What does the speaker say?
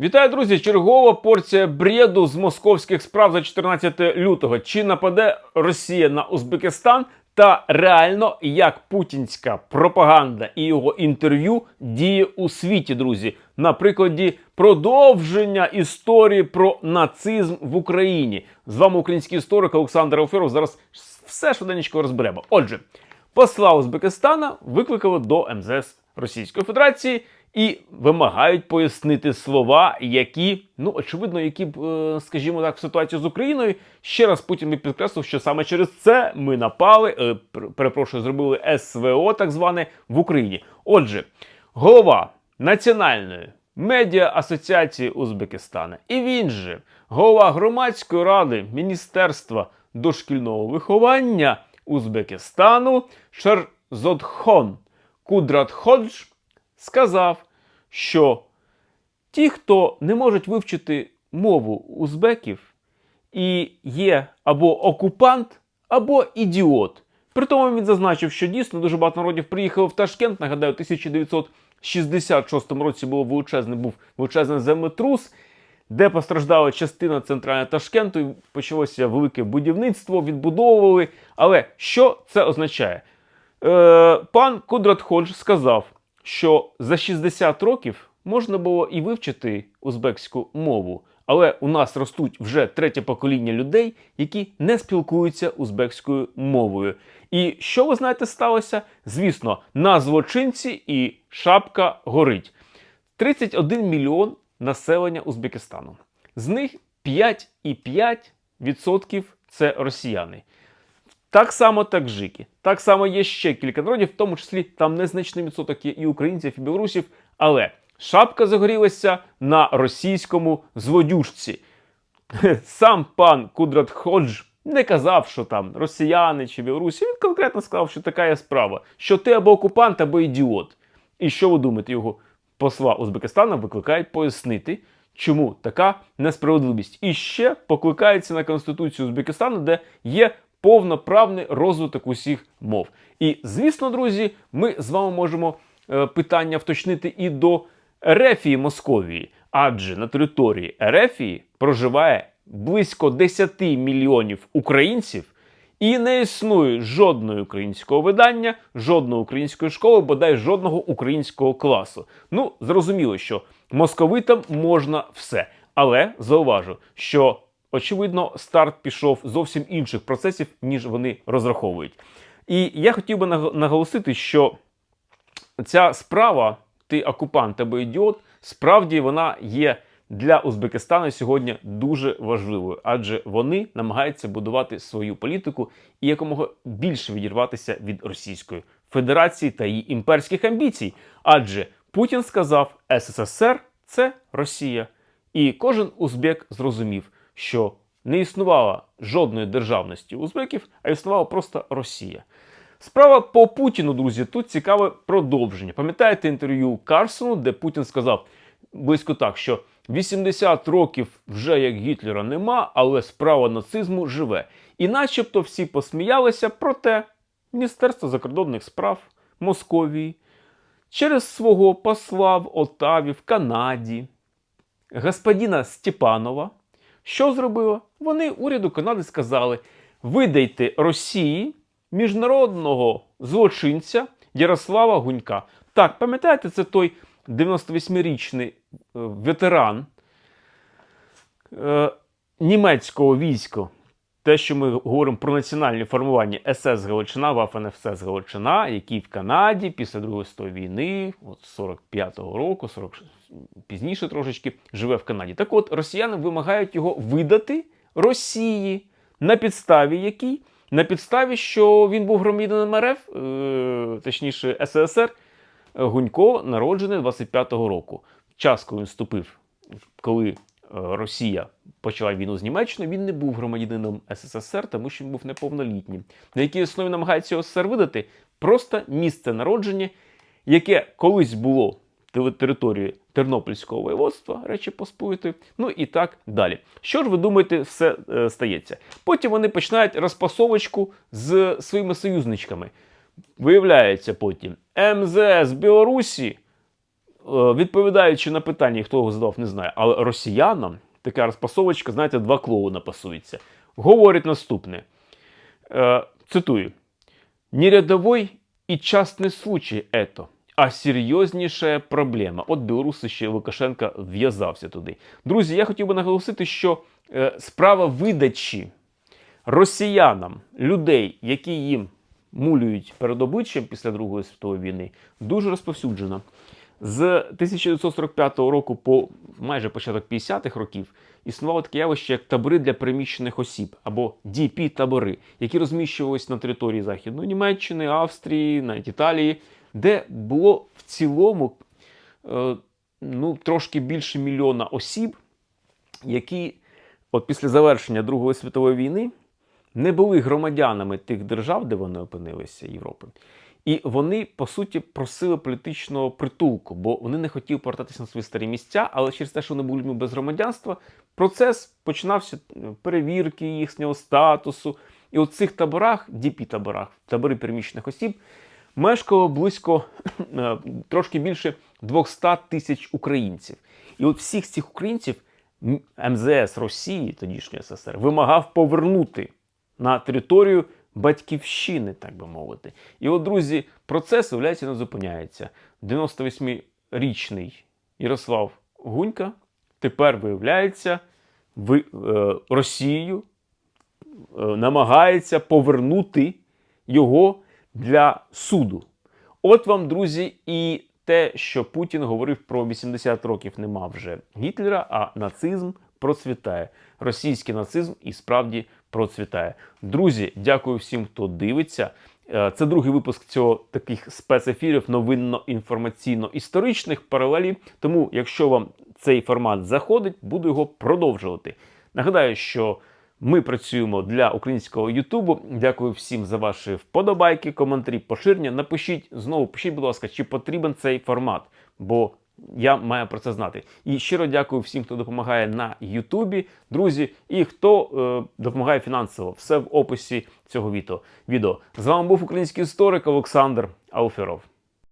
Вітаю, друзі! Чергова порція бреду з московських справ за 14 лютого. Чи нападе Росія на Узбекистан? Та реально як путінська пропаганда і його інтерв'ю діє у світі, друзі, на прикладі продовження історії про нацизм в Україні. З вами український історик Олександр Ауферов. Зараз все швиденько розберемо. Отже, посла Узбекистана викликали до МЗС Російської Федерації і вимагають пояснити слова, які, ну очевидно, які б, е, скажімо так, в ситуації з Україною. Ще раз Путін би підкреслив, що саме через це ми напали, е, перепрошую, зробили СВО, так зване, в Україні. Отже, голова Національної медіа асоціації Узбекистана, і він же голова громадської ради Міністерства дошкільного виховання Узбекистану Шерзодхон Кудратходж сказав, що ті, хто не можуть вивчити мову узбеків, і є або окупант, або ідіот. При тому він зазначив, що дійсно дуже багато народів приїхало в Ташкент. Нагадаю, у 1966 році було величезний, був величезний землетрус, де постраждала частина центрального Ташкенту, і почалося велике будівництво, відбудовували. Але що це означає? Е, пан Кудрат Ходж сказав, що за 60 років можна було і вивчити узбекську мову, але у нас ростуть вже третє покоління людей, які не спілкуються узбекською мовою. І що ви знаєте сталося? Звісно, на злочинці і шапка горить. 31 мільйон населення Узбекистану. З них 5,5% це росіяни. Так само таджики. Так само є ще кілька народів, в тому числі там незначний відсоток є і українців, і білорусів. Але шапка загорілася на російському злодюжці. Сам пан Кудрат Ходж не казав, що там росіяни чи білорусі. Він конкретно сказав, що така є справа, що ти або окупант, або ідіот. І що ви думаєте, його посла Узбекистана викликають пояснити, чому така несправедливість. І ще покликається на Конституцію Узбекистану, де є повноправний розвиток усіх мов. І звісно, друзі, ми з вами можемо е, питання вточнити і до Ерефії Московії, адже на території Ерефії проживає близько 10 мільйонів українців. І не існує жодного українського видання, жодної української школи, бодай жодного українського класу. Ну, зрозуміло, що московитам можна все. Але зауважу, що очевидно старт пішов зовсім інших процесів, ніж вони розраховують. І я хотів би наго- наголосити, що ця справа, ти окупант або ідіот, справді вона є для Узбекистану сьогодні дуже важливою, адже вони намагаються будувати свою політику і якомога більше відірватися від Російської Федерації та її імперських амбіцій. Адже Путін сказав, СССР це Росія. І кожен узбек зрозумів, що не існувало жодної державності узбеків, а існувала просто Росія. Справа по Путіну, друзі, тут цікаве продовження. Пам'ятаєте інтерв'ю Карсону, де Путін сказав близько так, що 80 років вже як Гітлера нема, але справа нацизму живе. І начебто всі посміялися, проте Міністерство закордонних справ Московії через свого посла в Отаві, в Канаді, господина Степанова, що зробило? Вони уряду Канади сказали: видайте Росії міжнародного злочинця Ярослава Гунька. Так, пам'ятаєте, це той 98-річний е, ветеран е, німецького війська. Те, що ми говоримо про національні формування СС Галичина, Вафен Галичина, який в Канаді після Другої світової війни, от 45-го року, 40, пізніше трошечки, живе в Канаді. Так от, росіяни вимагають його видати Росії, на підставі якій? На підставі, що він був громадянином РФ, е, точніше СССР, Гунько народжений 25-го року. Час, коли він вступив, коли е, Росія почала війну з Німеччиною, він не був громадянином СССР, тому що він був неповнолітнім. На якій основі намагається СССР видати? Просто місце народження, яке колись було те- територією Тернопільського воєводства, Речі Посполитої, ну і так далі. Що ж ви думаєте, все е, стається? Потім вони починають розпасовочку з своїми союзничками. Виявляється потім МЗС Білорусі відповідаючи на питання, хто його задав, не знаю, але росіянам така розпасовочка, знаєте, два клоуна пасується. Говорить наступне. Е, цитую: не рядовой і частний случай это, а серйозніша проблема. От білоруси ще Лукашенка в'язався туди. Друзі, я хотів би наголосити, що е, справа видачі росіянам людей, які їм мулюють перед обличчям після Другої світової війни, дуже розповсюджена. З 1945 року по майже початок 50-х років існувало таке явище, як табори для переміщених осіб або dp табори які розміщувалися на території Західної Німеччини, Австрії, навіть Італії, де було в цілому е, ну, трошки більше мільйона осіб, які от після завершення Другої світової війни не були громадянами тих держав, де вони опинилися Європи. І вони, по суті, просили політичного притулку, бо вони не хотіли повертатися на свої старі місця, але через те, що вони були без громадянства, процес починався е, перевірки їхнього статусу. І у цих таборах, dp таборах табори переміщених осіб, мешкало близько е, трошки більше 200 тисяч українців. І от всіх цих українців МЗС Росії, тодішньої СССР, вимагав повернути на територію батьківщини, так би мовити. І от, друзі, процес, виявляється, не зупиняється. 98-річний Ярослав Гунька тепер виявляється в е, Росію е, намагається повернути його для суду. От вам, друзі, і те, що Путін говорив про 80 років нема вже Гітлера, а нацизм процвітає. Російський нацизм і справді процвітає. Друзі, дякую всім, хто дивиться. Е, Це другий випуск цього таких спецефірів новинно-інформаційно-історичних паралелів. Тому, якщо вам цей формат заходить, буду його продовжувати. Нагадаю, що ми працюємо для українського Ютубу. Дякую всім за ваші вподобайки, коментарі, поширення. Напишіть знову, пишіть, будь ласка, чи потрібен цей формат, бо я маю про це знати. І щиро дякую всім, хто допомагає на Ютубі, друзі, і хто е, допомагає фінансово. Все в описі цього відео. З вами був український історик Олександр Ауферов.